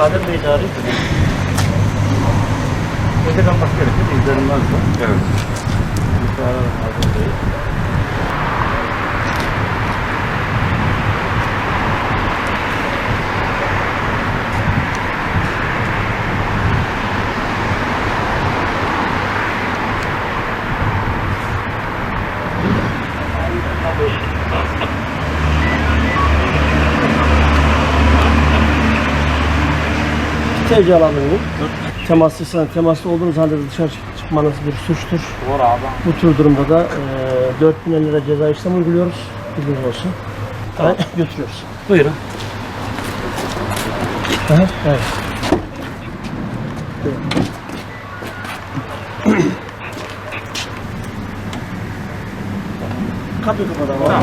Adem Bey dahil. Öte kapatıyoruz değil mi? İzlenmez mi? Evet. Adem Bey. derece alabilirim. Temaslıysan, temaslı olduğunuz halde dışarı çıkmanız bir suçtur. Doğru abi. Bu tür durumda da e, 4000 lira ceza işlem uyguluyoruz. Bilginiz olsun. Tamam. Ben götürüyoruz. Buyurun. Aha, evet. Kapıyı kapatalım. Tamam.